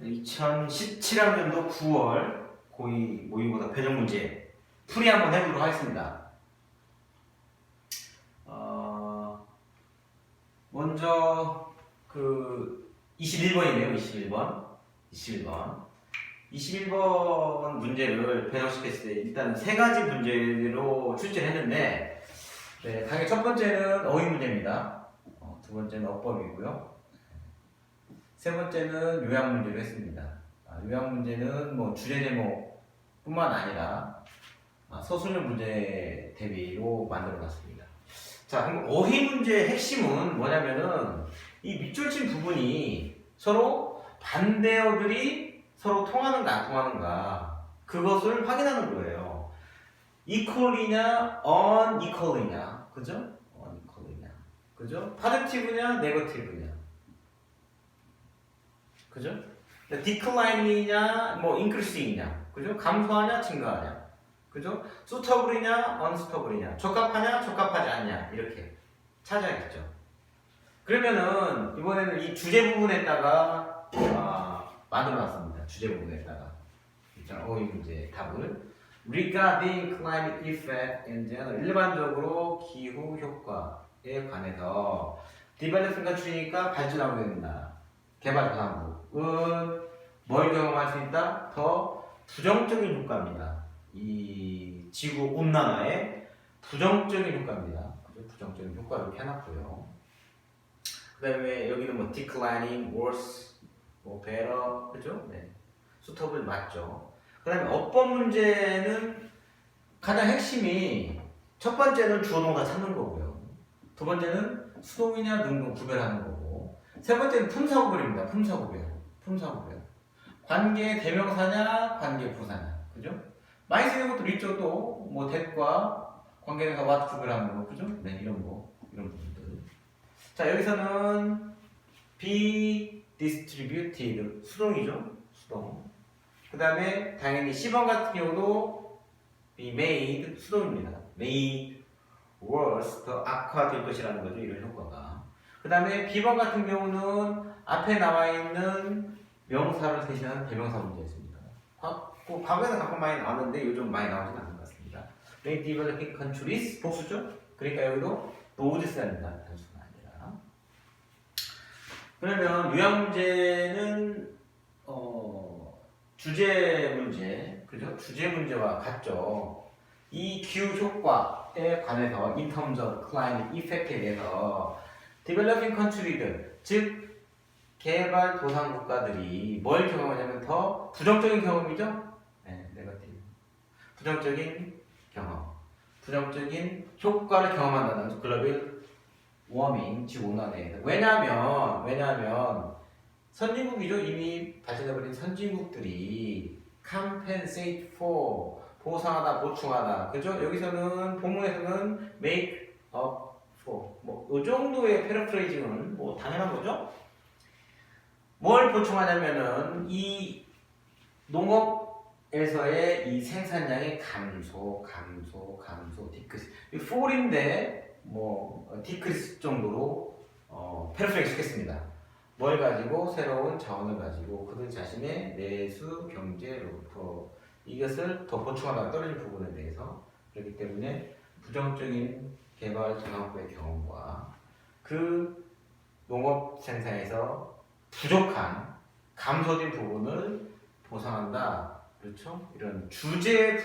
2017학년도 9월 고2 모의고사 배정 문제 풀이 한번 해보도록 하겠습니다. 어, 먼저 그 21번이네요. 21번. 21번. 21번 문제를 배정시켰을 때 일단 세 가지 문제로 출제했는데 네, 당연히 첫 번째는 어휘 문제입니다. 어, 두 번째는 어법이고요. 세 번째는 요약 문제로 했습니다. 아, 요약 문제는 뭐 주제 제목뿐만 아니라 아, 서술형 문제 대비로 만들어 놨습니다. 자, 그럼 어휘 문제의 핵심은 뭐냐면은 이 밑줄친 부분이 서로 반대어들이 서로 통하는가 안 통하는가 그것을 확인하는 거예요. equal이냐 unequal이냐 그죠? unequal이냐 그죠? 파지티브냐 그죠? decline이냐 뭐 increasing이냐 그죠? 감소하냐 증가하냐 그죠? suitable이냐 unsuitable이냐 적합하냐 적합하지 않냐 이렇게 찾아야겠죠. 그러면은 이번에는 이 주제 부분에다가 아, 만들어놨습니다. 주제 부분에다가 일단 어휘 문제 답을 regarding climate effect in general 일반적으로 기후 효과에 관해서 development가 줄이니까 발전하고 된다. 개발도상국은 뭘 경험할 수 있다? 더 부정적인 효과입니다. 이 지구 온난화의 부정적인 효과입니다. 부정적인 효과를 이렇게 해놨고요. 그 다음에 여기는 뭐 declining, worse, 뭐 better, 그죠? 네. 수터블 맞죠. 그 다음에 어법 문제는 가장 핵심이 첫 번째는 주어 동사 찾는 거고요. 두 번째는 수동이냐 능동 구별하는 거고. 세 번째는 품사구별입니다. 품사구별. 품사구별. 관계 대명사냐, 관계 부사냐. 그죠? 많이 쓰는 것도 있죠. 또, 뭐, that과 관계대사 what 구별하는 거. 그죠? 네, 이런 거. 이런 부분들. 자, 여기서는 be distributed. 수동이죠. 수동. 그 다음에 당연히 C번 같은 경우도 be made. 수동입니다. made worse. 더 악화될 것이라는 거죠. 이런 효과가. 그 다음에 B번 같은 경우는 앞에 나와 있는 명사를 대신하는 대명사 문제였습니다. 과- 그 과거에는 가끔 많이 나왔는데 요즘 많이 나오지는 않는 것 같습니다. Rate developing countries 복수죠? 그러니까 여기도 된다. 단수가 아니라. 그러면 요약 문제는 어, 주제 문제, 그죠? 주제 문제와 같죠. 이 기후 효과에 관해서 in terms of climate effect에 대해서 developing country들, 즉 개발 도상 국가들이 뭘 경험하냐면 더 부정적인 경험이죠. 네, 네거티브. 부정적인 경험, 부정적인 효과를 경험한다는 글로벌 워밍, 즉 온난화에 대해서. 왜냐하면 왜냐하면 선진국이죠. 이미 발전해버린 선진국들이 compensate for 보상하다, 보충하다. 그죠? 여기서는 본문에서는 make up 뭐이 정도의 패러프레이징은 뭐 당연한 거죠. 뭘 보충하냐면은 이 농업에서의 이 생산량의 감소, 감소, 감소, 디크리스. 이 fall인데 뭐 어, 디크리스 정도로 어, 패러프레이징 시켰습니다. 뭘 가지고 새로운 자원을 가지고 그들 자신의 내수 경제로부터 이것을 더 보충하다 떨어진 부분에 대해서 그렇기 때문에 부정적인 개발 전환국의 경험과 그 농업 생산에서 부족한 감소된 부분을 보상한다. 그렇죠? 이런 주제